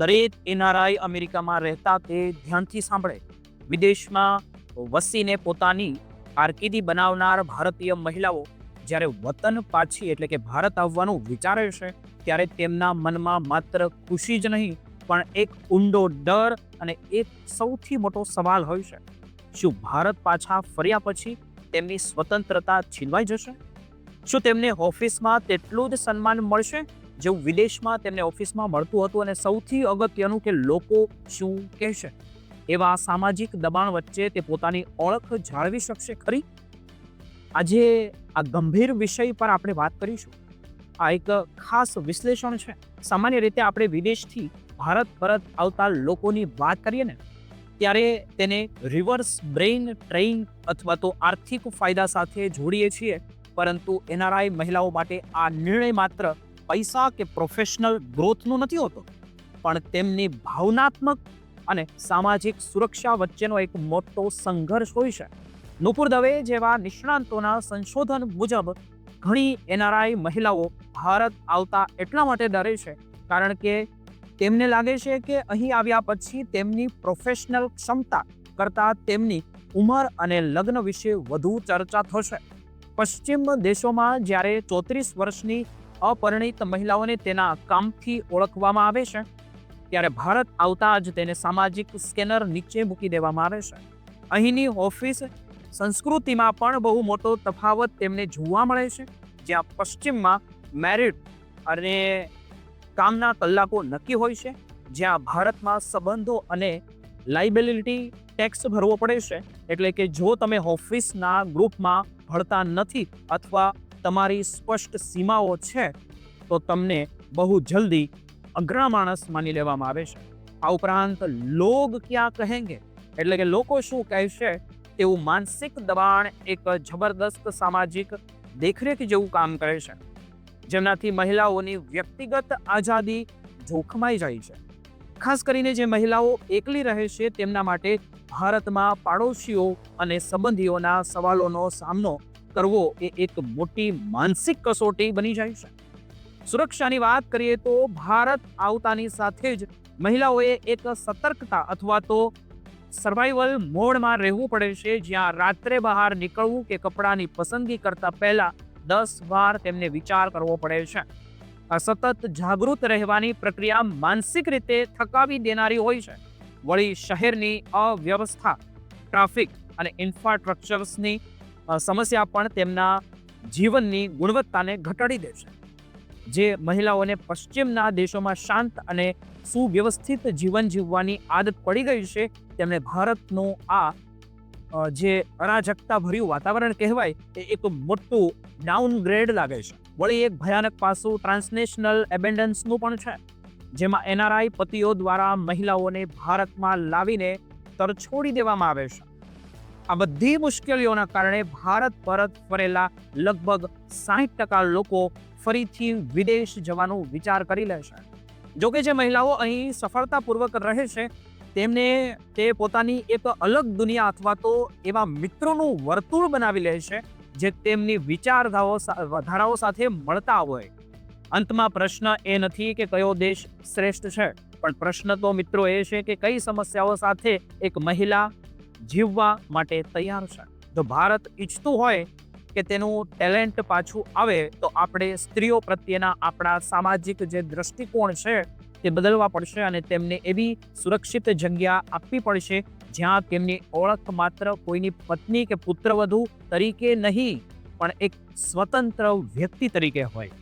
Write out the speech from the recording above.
દરેક એનઆરઆઈ અમેરિકામાં રહેતા તે ધ્યાનથી સાંભળે. વિદેશમાં વસીને પોતાની કારકિર્દી બનાવનાર ભારતીય મહિલાઓ જ્યારે વતન પાછી એટલે કે ભારત આવવાનું વિચારે છે, ત્યારે તેમના મનમાં માત્ર ખુશી જ નહીં, પણ એક ઊંડો ડર અને એક સૌથી મોટો સવાલ હોય છે. શું ભારત પાછા ફર્યા પછી તેમની સ્વતંત્રતા છીનવાઈ જશે? શું તેમને ઓફિસમાં તેટલું જ સન્માન મળશે? જેવું વિદેશમાં તેમને ઓફિસમાં મળતું હતું અને સૌથી અગત્યનું કે લોકો શું કહેશે? એવા સામાજિક દબાણ વચ્ચે તે પોતાની ઓળખ જાળવી શકશે ખરી? આજે આ ગંભીર વિષય પર આપણે વાત કરીશું. આ એક ખાસ વિશ્લેષણ છે. સામાન્ય રીતે આપણે વિદેશથી ભારત પરત આવતા લોકોની વાત કરીએ ને, ત્યારે તેને રિવર્સ બ્રેઇન ટ્રેઇન અથવા તો આર્થિક ફાયદા સાથે જોડીએ છીએ. પરંતુ એનઆરઆઈ મહિલાઓ માટે આ નિર્ણય માત્ર પૈસા કે પ્રોફેશનલ ગ્રોથનો નથી હોતો. પણ તેમની ભાવનાત્મક અને સામાજિક સુરક્ષા વચ્ચેનો એક મોટો સંઘર્ષ હોય છે. નુપુર દવે જેવા નિષ્ણાંતોના સંશોધન મુજબ ઘણી એનઆરઆઈ મહિલાઓ ભારત આવતા એટલા માટે ડરે છે. કારણ કે તેમને લાગે છે કે અહીં આવ્યા પછી તેમની પ્રોફેશનલ ક્ષમતા કરતાં તેમની ઉંમર અને લગ્ન વિશે વધુ ચર્ચા થશે. પશ્ચિમ દેશોમાં જ્યારે ચોત્રીસ વર્ષની અપરિણિત મહિલાઓને તેના કામથી ઓળખવામાં આવે છે. ત્યારે ભારત આવતા જ તેને સામાજિક સ્કેનર નીચે મૂકી દેવામાં આવે છે. અહીંની ઓફિસ સંસ્કૃતિમાં પણ બહુ મોટો તફાવત તેમને જોવા મળે છે. જ્યાં પશ્ચિમમાં મેરિટ અને કામના કલાકો નક્કી હોય છે. જ્યાં ભારતમાં સંબંધો અને લાઇબિલિટી ટેક્સ ભરવો પડે છે. એટલે કે જો તમે ઓફિસના ગ્રુપમાં ભળતા નથી અથવા તમારી સ્પષ્ટ સીમાઓ છે, તો તમને બહુ જલ્દી અઘરા માણસ માની લેવામાં આવે છે. આ ઉપરાંત લોગ ક્યાં કહેંગે? એટલે કે લોકો શું કહેશે? તેવું માનસિક દબાણ એક જબરદસ્ત સામાજિક દેખરેખ જેવું કામ કરે છે. જેમનાથી મહિલાઓની વ્યક્તિગત આઝાદી જોખમાઈ જાય છે. ખાસ કરીને જે મહિલાઓ એકલી રહે છે, તેમના માટે ભારતમાં પાડોશીઓ અને સંબંધીઓના સવાલોનો સામનો કરવો એ એક મોટી માનસિક કસોટી બની જાય છે. સુરક્ષાની વાત કરીએ તો ભારત આવતાની સાથે જ મહિલાઓએ એક સતર્કતા અથવા તો સર્વાઈવલ મોડમાં રહેવું પડે છે. જ્યાં રાત્રે બહાર નીકળવું કે કપડાની પસંદગી કરતા પહેલા દસ વાર તેમને વિચાર કરવો પડે છે. આ સતત જાગૃત રહેવાની પ્રક્રિયા માનસિક રીતે થકાવી દેનારી હોય છે. વળી શહેરની અવ્યવસ્થા, ટ્રાફિક અને ઇન્ફ્રાસ્ટ્રક્ચર્સની સમસ્યા પણ તેમના જીવનની ગુણવત્તાને ઘટાડી દે છે. જે મહિલાઓને પશ્ચિમના દેશોમાં શાંત અને સુવ્યવસ્થિત જીવન જીવવાની આદત પડી ગઈ છે, તેમને ભારતનું આ જે અરાજકતા ભર્યું વાતાવરણ કહેવાય, એ એક મોટું ડાઉનગ્રેડ લાગે છે. વળી એક ભયાનક પાસું ટ્રાન્સનેશનલ એબેન્ડન્સનું પણ છે. જેમાં એનઆરઆઈ પતિઓ દ્વારા મહિલાઓને ભારતમાં લાવીને તરછોડી દેવામાં આવે છે. આ બધી મુશ્કેલીઓના કારણે ભારત પરત ફરેલા લગભગ સાહીઠ ટકા લોકો ફરીથી વિદેશ જવાનું વિચાર કરી લે છે. જોકે જે મહિલાઓ અહીં સફળતાપૂર્વક રહે છે, તેમને તે પોતાની એક અલગ દુનિયા અથવા તો એવા મિત્રોનું વર્તુળ બનાવી લે છે, જે તેમની વિચારધારાઓ વધારાઓ સાથે મળતા હોય. અંતમાં પ્રશ્ન એ નથી કે કયો દેશ શ્રેષ્ઠ છે, પણ પ્રશ્ન તો મિત્રો એ છે કે કઈ સમસ્યાઓ સાથે એક મહિલા જીવવા માટે તૈયાર છે. જો ભારત ઈચ્છતું હોય કે તેનું ટેલેન્ટ પાછું આવે, તો આપણે સ્ત્રીઓ પ્રત્યેના આપણા સામાજિક જે દ્રષ્ટિકોણ છે, તે બદલવા પડશે અને તેમને એવી સુરક્ષિત જગ્યા આપવી પડશે, જ્યાં તેમની ઓળખ માત્ર કોઈની પત્ની કે પુત્રવધુ તરીકે નહીં, પણ એક સ્વતંત્ર વ્યક્તિ તરીકે હોય.